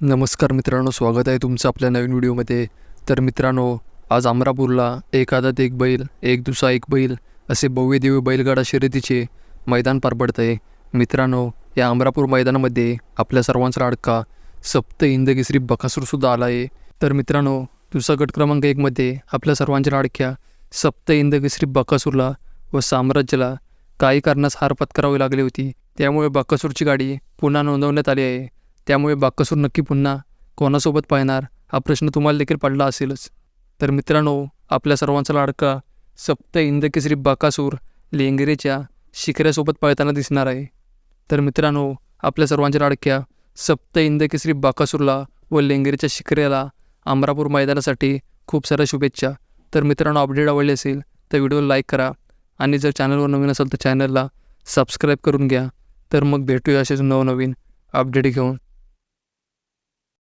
नमस्कार मित्रांनो स्वागत आहे तुमचं आपल्या नवीन व्हिडिओमध्ये. तर मित्रांनो आज अमरापूरला एक आदात एक बैल एक दुसरा एक बैल असे भव्य दिव्य बैलगाडा शर्यतीचे मैदान पार पडत आहे मित्रांनो या अमरापूर मैदानामध्ये आपल्या सर्वांचा अडका सप्त इंदगिसरी बकासूरसुद्धा आला आहे तर मित्रांनो दुसरा गट क्रमांक एकमध्ये आपल्या सर्वांच्या लाडक्या सप्त इंदगिसरी बकासूरला व साम्राज्याला काही कारणास हार पत्करावी लागली होती. त्यामुळे बकासूरची गाडी पुन्हा नोंदवण्यात आली आहे. त्यामुळे बाकासूर नक्की पुन्हा कोणासोबत पाहणार? हा प्रश्न तुम्हाला देखील पडला असेलच. तर मित्रांनो आपल्या सर्वांचा लाडका सप्त इंदकेसरी बाकासूर लेंगरेच्या शिखऱ्यासोबत पळताना दिसणार आहे. तर मित्रांनो आपल्या सर्वांच्या लाडक्या सप्त इंदकेसरी बाकासूरला व लेंगरेच्या शिखऱ्याला अमरापूर मैदानासाठी खूप साऱ्या शुभेच्छा. तर मित्रांनो अपडेट आवडले असेल तर व्हिडिओला लाईक करा आणि जर चॅनलवर नवीन असेल तर चॅनलला सबस्क्राईब करून घ्या. तर मग भेटूया असेच नवनवीन अपडेट घेऊन.